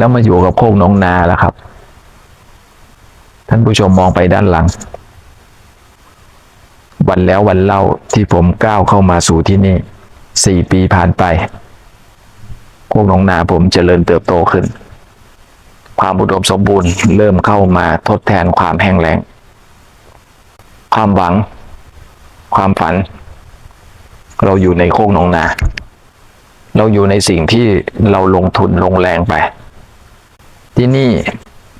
แล้วมาอยู่กับโคกน้องนาแล้วครับ ท่านผู้ชมมองไปด้านหลัง วันแล้ววันเล่าที่ผมก้าวเข้ามาสู่ที่นี่สี่ปีผ่านไป โคกน้องนาผมเจริญเติบโตขึ้น ความอุดมสมบูรณ์เริ่มเข้ามาทดแทนความแห้งแล้ง ความหวัง ความฝัน เราอยู่ในโคกหนองนาเราอยู่ในสิ่งที่เราลงทุนลงแรงไป ที่นี่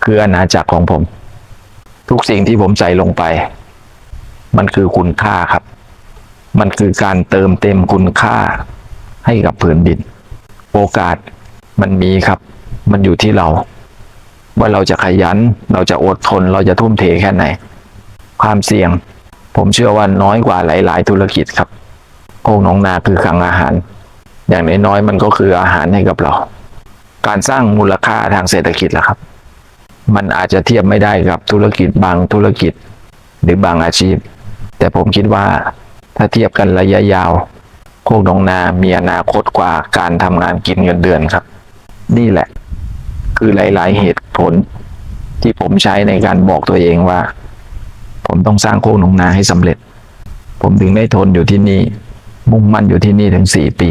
คืออาณาจักรของผม ทุกสิ่งที่ผมใส่ลงไป มันคือคุณค่าครับ มันคือการเติมเต็มคุณค่าให้กับผืนดิน โอกาสมันมีครับ มันอยู่ที่เรา ว่าเราจะขยัน เราจะอดทน เราจะทุ่มเทแค่ไหน ความเสี่ยง ผมเชื่อว่าน้อยกว่าหลาย ๆ ธุรกิจครับโคกหนองนาคือคลังอาหาร อย่างน้อยๆมันก็คืออาหารให้กับเรา การสร้างมูลค่าทางเศรษฐกิจล่ะครับ มันอาจจะเทียบไม่ได้กับธุรกิจบางธุรกิจ หรือบางอาชีพ แต่ผมคิดว่าถ้าเทียบกันระยะยาวโคกหนองนา มีอนาคตกว่าการทำงานกินเงินเดือนครับ นี่แหละ คือหลาย ๆ เหตุผล ที่ผมใช้ในการบอกตัวเองว่า ผมต้องสร้างโคกหนองนาให้สำเร็จ ผมถึงได้ทนอยู่ที่นี่ มุ่งมั่นอยู่ที่นี่ถึงสี่ปี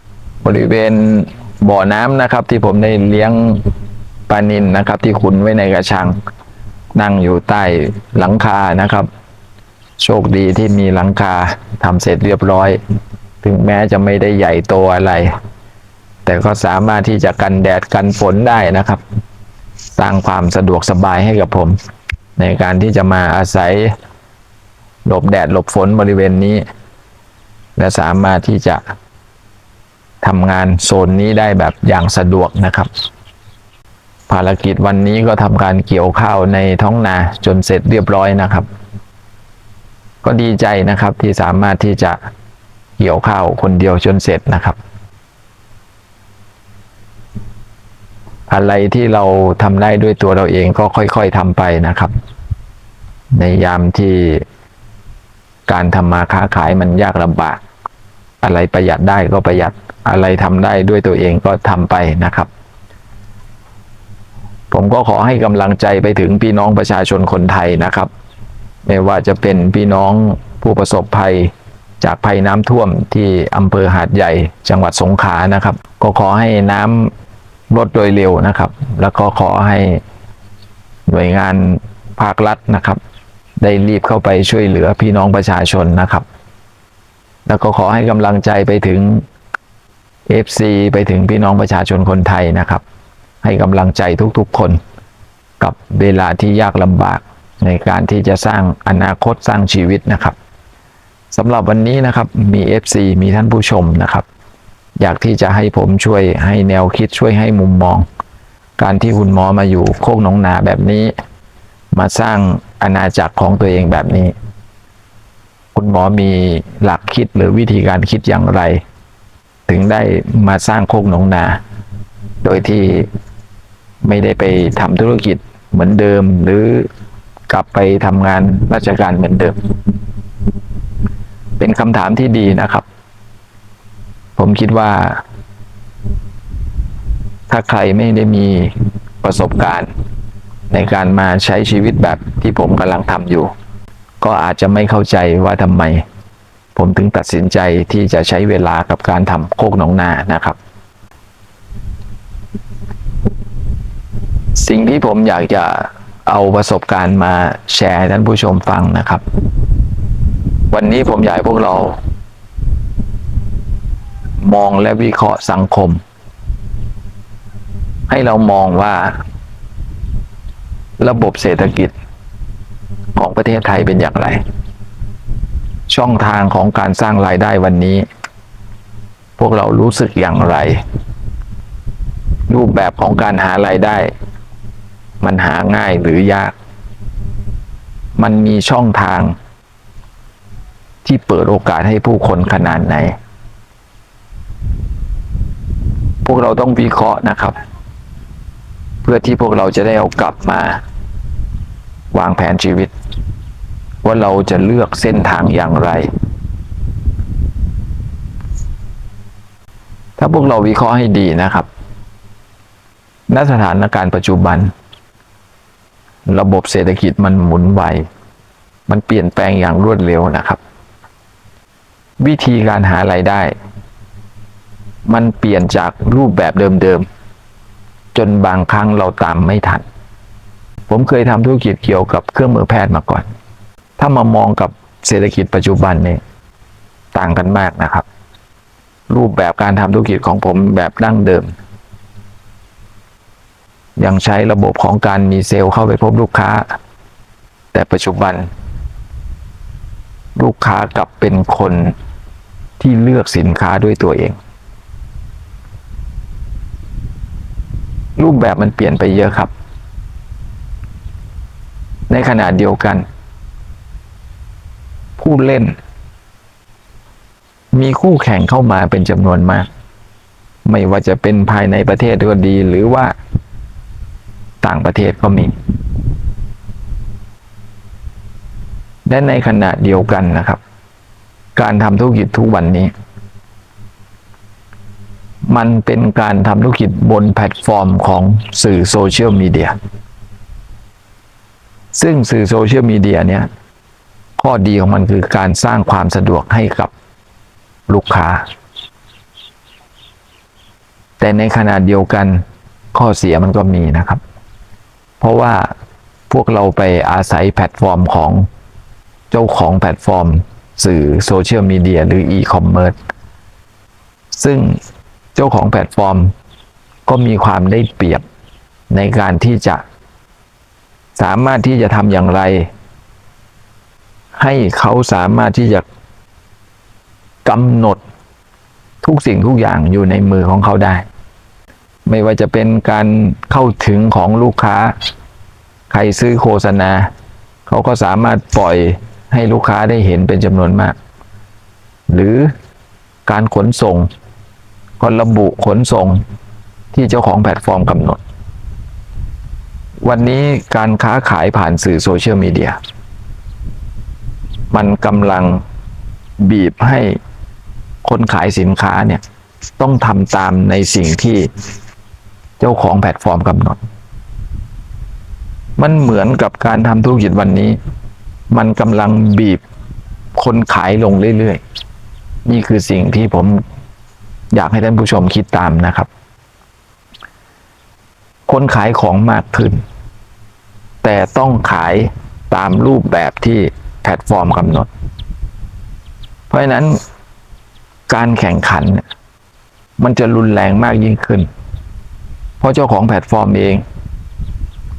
บริเวณบ่อน้ำนะครับ ที่ผมได้เลี้ยงปลานินนะครับ ที่ขุนไว้ในกระชัง นั่งอยู่ใต้หลังคานะครับ โชคดีที่มีหลังคาทำเสร็จเรียบร้อย ถึงแม้จะไม่ได้ใหญ่โตอะไร แต่ก็สามารถที่จะกันแดดกันฝนได้นะครับ สร้างความสะดวกสบายให้กับผม ในการที่จะมาอาศัยหลบแดดหลบฝนบริเวณนี้ และสามารถที่จะ ทำงานโซนนี้ได้แบบอย่างสะดวกนะครับ ภารกิจวันนี้ก็ทำการเกี่ยวข้าวในท้องนาจนเสร็จเรียบร้อยนะครับ ก็ดีใจนะครับที่สามารถที่จะเกี่ยวข้าวคนเดียวจนเสร็จนะครับ อะไรที่เราทำได้ด้วยตัวเราเองก็ค่อยๆทำไปนะครับ ในยามที่การทำมาค้าขายมันยากลำบาก อะไรประหยัดได้ก็ประหยัด อะไรทำได้ด้วยตัวเองก็ทำไปนะครับ ผมก็ขอให้กำลังใจไปถึงพี่น้องประชาชนคนไทยนะครับ ไม่ว่าจะเป็นพี่น้องผู้ประสบภัยจากภัยน้ำท่วมที่อำเภอหาดใหญ่ จังหวัดสงขลานะครับ ก็ขอให้น้ำลดโดยเร็วนะครับ แล้วก็ขอให้หน่วยงานภาครัฐนะครับ ได้รีบเข้าไปช่วยเหลือพี่น้องประชาชนนะครับ แล้วก็ขอให้กำลังใจไปถึง FC ไปถึงพี่น้องประชาชนคนไทยนะครับ ให้กำลังใจทุกๆคนกับเวลาที่ยากลำบากในการที่จะสร้างอนาคตสร้างชีวิตนะครับสำหรับวันนี้นะครับมี FC มีท่านผู้ชมนะครับ อยากที่จะให้ผมช่วยให้แนวคิดช่วยให้มุมมอง การที่คุณหมอมาอยู่โคกหนองนาแบบนี้ มาสร้างอาณาจักรของตัวเองแบบนี้ คุณหมอมีหลักคิดหรือวิธีการคิดอย่างไร ถึงได้มาสร้างโคกหนองนา โดยที่ไม่ได้ไปทำธุรกิจเหมือนเดิม หรือกลับไปทำงานราชการเหมือนเดิม เป็นคำถามที่ดีนะครับ ผมคิดว่า ถ้าใครไม่ได้มีประสบการณ์ ในการมาใช้ชีวิตแบบที่ผมกำลังทำอยู่ ก็อาจจะไม่เข้าใจว่าทำไม ผมถึงตัดสินใจที่จะใช้เวลากับการทำโคกหนองนานะครับ สิ่งที่ผมอยากจะเอาประสบการณ์มาแชร์ท่านผู้ชมฟังนะครับ วันนี้ผมอยากให้พวกเรา มองและวิเคราะห์สังคม ให้เรามองว่า ระบบเศรษฐกิจของประเทศไทยเป็นอย่างไร ช่องทางของการสร้างรายได้วันนี้ พวกเรารู้สึกอย่างไร รูปแบบของการหารายได้ มันหาง่ายหรือยาก มันมีช่องทาง ที่เปิดโอกาสให้ผู้คนขนาดไหน พวกเราต้องวิเคราะห์นะครับ เพื่อที่พวกเราจะได้เอากลับมา วางแผนชีวิต ว่าเราจะเลือกเส้นทางอย่างไร ถ้าพวกเราวิเคราะห์ให้ดีนะครับ ณ สถานการณ์ปัจจุบัน ระบบเศรษฐกิจมันหมุนไว มันเปลี่ยนแปลงอย่างรวดเร็วนะครับ วิธีการหารายได้ มันเปลี่ยนจากรูปแบบเดิมๆ จนบางครั้งเราตามไม่ทัน ผมเคยทำธุรกิจเกี่ยวกับเครื่องมือแพทย์มาก่อน ถ้ามามองกับเศรษฐกิจปัจจุบันเนี่ยต่างกันมากนะครับ รูปแบบการทำธุรกิจของผมแบบดั้งเดิม ยังใช้ระบบของการมีเซลล์เข้าไปพบลูกค้า แต่ปัจจุบัน ลูกค้ากลับเป็นคนที่เลือกสินค้าด้วยตัวเอง รูปแบบมันเปลี่ยนไปเยอะครับ ในขณะเดียวกัน ผู้เล่น มีคู่แข่งเข้ามาเป็นจำนวนมาก ไม่ว่าจะเป็นภายในประเทศก็ดี หรือว่าต่างประเทศก็มี และในขณะเดียวกันนะครับ การทำธุรกิจทุกวันนี้ มันเป็นการทำธุรกิจบนแพลตฟอร์มของสื่อโซเชียลมีเดียซึ่งสื่อโซเชียลมีเดียเนี่ย ข้อดีของมันคือการสร้างความสะดวกให้กับลูกค้า แต่ในขณะเดียวกันข้อเสียมันก็มีนะครับ เพราะว่าพวกเราไปอาศัยแพลตฟอร์มของเจ้าของแพลตฟอร์ม สื่อโซเชียลมีเดียหรืออีคอมเมิร์ซซึ่งเจ้าของแพลตฟอร์ม ก็มีความได้เปรียบในการที่จะสามารถที่จะทำอย่างไร ให้เขาสามารถที่จะกำหนดทุกสิ่งทุกอย่างอยู่ในมือของเขาได้ ไม่ว่าจะเป็นการเข้าถึงของลูกค้า ใครซื้อโฆษณา เขาก็สามารถปล่อยให้ลูกค้าได้เห็นเป็นจำนวนมาก หรือการขนส่งก็ระบุขนส่งที่เจ้าของแพลตฟอร์มกำหนด วันนี้การค้าขายผ่านสื่อโซเชียลมีเดีย มันกำลังบีบให้คนขายสินค้าเนี่ย ต้องทำตามในสิ่งที่เจ้าของแพลตฟอร์มกำหนด มันเหมือนกับการทำธุรกิจวันนี้ มันกำลังบีบคนขายลงเรื่อยๆ นี่คือสิ่งที่ผมอยากให้ท่านผู้ชมคิดตามนะครับ คนขายของมากขึ้น แต่ต้องขายตามรูปแบบที่ แพลตฟอร์มกำหนด เพราะฉะนั้นการแข่งขัน มันจะรุนแรงมากยิ่งขึ้น เพราะเจ้าของแพลตฟอร์มเอง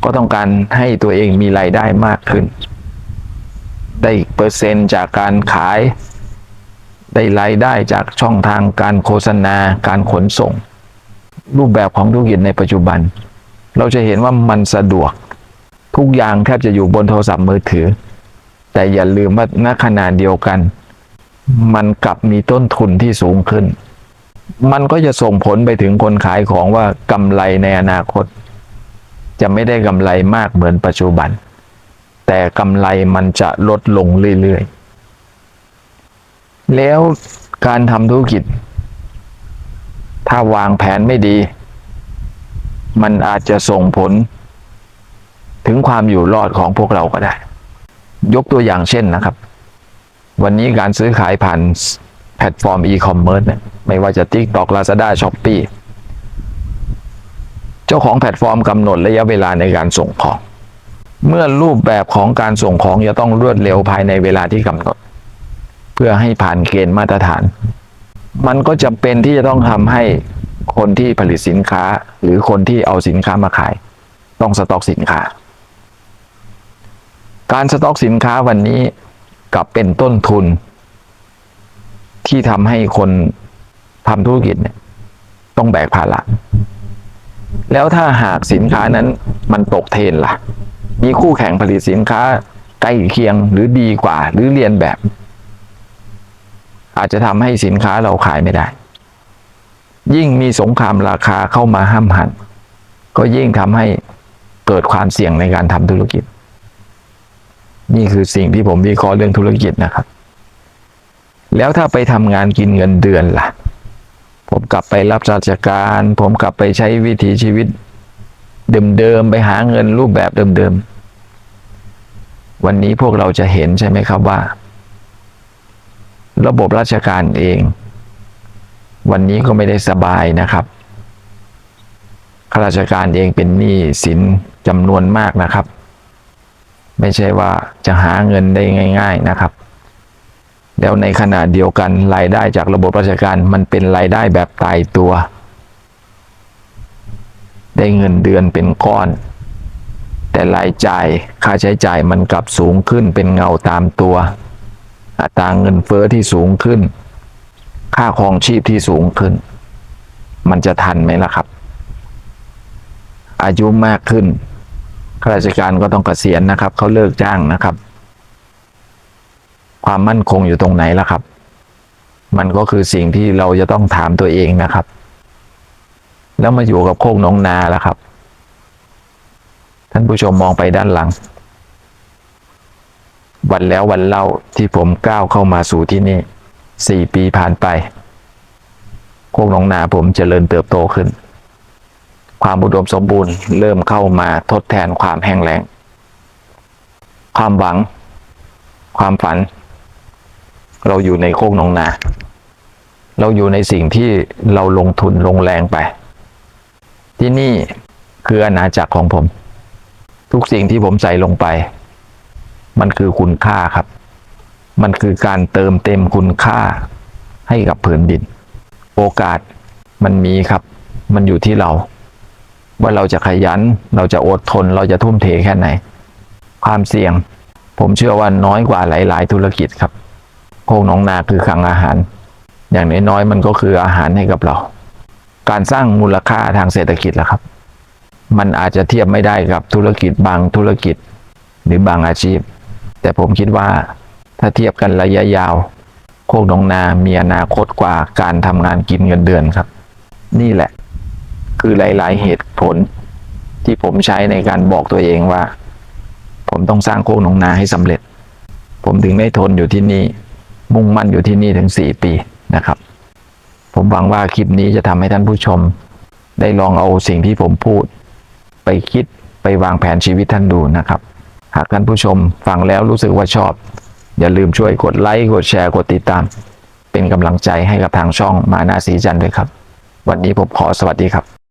ก็ต้องการให้ตัวเองมีรายได้มากขึ้น ได้เปอร์เซ็นต์จากการขาย ได้รายได้จากช่องทางการโฆษณาการขนส่ง รูปแบบของธุรกิจในปัจจุบัน เราจะเห็นว่ามันสะดวก ทุกอย่างแทบจะอยู่บนโทรศัพท์มือถือ แต่อย่าลืมว่าณขณะเดียวกัน มันกลับมีต้นทุนที่สูงขึ้น มันก็จะส่งผลไปถึงคนขายของว่ากำไรในอนาคต จะไม่ได้กำไรมากเหมือนปัจจุบัน แต่กำไรมันจะลดลงเรื่อยๆ แล้วการทำธุรกิจ ถ้าวางแผนไม่ดี มันอาจจะส่งผล ถึงความอยู่รอดของพวกเราก็ได้ ยกตัวอย่างเช่นนะครับ วันนี้การซื้อขายผ่านแพลตฟอร์มอีคอมเมิร์ซเนี่ยไม่ว่าจะ TikTok Lazada Shopee เจ้าของแพลตฟอร์มกำหนดระยะเวลาในการส่งของ เมื่อรูปแบบของการส่งของจะต้องรวดเร็วภายในเวลาที่กำหนด เพื่อให้ผ่านเกณฑ์มาตรฐาน มันก็จำเป็นที่จะต้องทำให้คนที่ผลิตสินค้า หรือคนที่เอาสินค้ามาขาย ต้องสต็อกสินค้า การสต็อกสินค้าวันนี้กลับเป็นต้นทุน ที่ทำให้คนทำธุรกิจเนี่ยต้องแบกภาระแล้วถ้าหากสินค้านั้นมันตกเทรนล่ะ มีคู่แข่งผลิตสินค้าใกล้เคียงหรือดีกว่า หรือเรียนแบบ อาจจะทำให้สินค้าเราขายไม่ได้ ยิ่งมีสงครามราคาเข้ามาห้ามหัน ก็ยิ่งทำให้เกิดความเสี่ยงในการทำธุรกิจ นี่คือสิ่งที่ผมวิเคราะห์เรื่องธุรกิจนะครับ แล้วถ้าไปทำงานกินเงินเดือนล่ะ ผมกลับไปรับราชการ ผมกลับไปใช้วิถีชีวิต เดิมๆไปหาเงินรูปแบบเดิมๆ วันนี้พวกเราจะเห็นใช่ไหมครับว่า ระบบราชการเอง วันนี้ก็ไม่ได้สบายนะครับข้าราชการเองเป็นหนี้สินจำนวนมากนะครับ ไม่ใช่ว่าจะหาเงินได้ง่าย ๆนะครับ แล้วในขณะเดียวกันรายได้จากระบบราชการมันเป็นรายได้แบบตายตัว ได้เงินเดือนเป็นก้อน แต่รายจ่ายค่าใช้จ่ายมันกลับสูงขึ้นเป็นเงาตามตัวอัตราเงินเฟอ้อที่สูงขึ้น ค่าครองชีพที่สูงขึ้น มันจะทันไหมล่ะครับ อายุมากขึ้น ข้าราชการก็ต้องเกษียณนะครับ เขาเลิกจ้างนะครับ ความมั่นคงอยู่ตรงไหนล่ะครับ มันก็คือสิ่งที่เราจะต้องถามตัวเองนะครับ แล้วมาอยู่กับโคกน้องนาล่ะครับ ท่านผู้ชมมองไปด้านหลัง วันแล้ววันเล่าที่ผมก้าวเข้ามาสู่ที่นี่สี่ปีผ่านไป โคกน้องนาผมเจริญเติบโตขึ้น ความอุดมสมบูรณ์ เริ่มเข้ามาทดแทนความแห้งแล้ง ความหวัง ความฝัน เราอยู่ในโคกหนองนา เราอยู่ในสิ่งที่เราลงทุนลงแรงไป ที่นี่คืออาณาจักรของผม ทุกสิ่งที่ผมใส่ลงไป มันคือคุณค่าครับ มันคือการเติมเต็มคุณค่าให้กับผืนดิน โอกาสมันมีครับ มันอยู่ที่เรา ว่าเราจะขยัน เราจะอดทน เราจะทุ่มเทแค่ไหน ความเสี่ยง ผมเชื่อว่าน้อยกว่าหลาย ๆ ธุรกิจครับโคกหนองนาคือคลังอาหาร อย่างน้อยๆมันก็คืออาหารให้กับเรา การสร้างมูลค่าทางเศรษฐกิจล่ะครับ มันอาจจะเทียบไม่ได้กับธุรกิจบางธุรกิจ หรือบางอาชีพ แต่ผมคิดว่าถ้าเทียบกันระยะยาว โคกหนองนามีอนาคตกว่าการทำงานกินเงินเดือนครับ นี่แหละ คือหลาย ๆ เหตุผลที่ผมใช้ในการบอกตัวเองว่า ผมต้องสร้างโคกหนองนาให้สำเร็จ ผมถึงได้ทนอยู่ที่นี่ มุ่งมั่นอยู่ที่นี่ถึงสี่ปีนะครับ ผมหวังว่าคลิปนี้จะทำให้ท่านผู้ชม ได้ลองเอาสิ่งที่ผมพูด ไปคิดไปวางแผนชีวิตท่านดูนะครับ หากท่านผู้ชมฟังแล้วรู้สึกว่าชอบ อย่าลืมช่วยกดไลค์กดแชร์กดติดตาม เป็นกำลังใจให้กับทางช่องมานาสีจันทร์ด้วยครับ วันนี้ผมขอสวัสดีครับ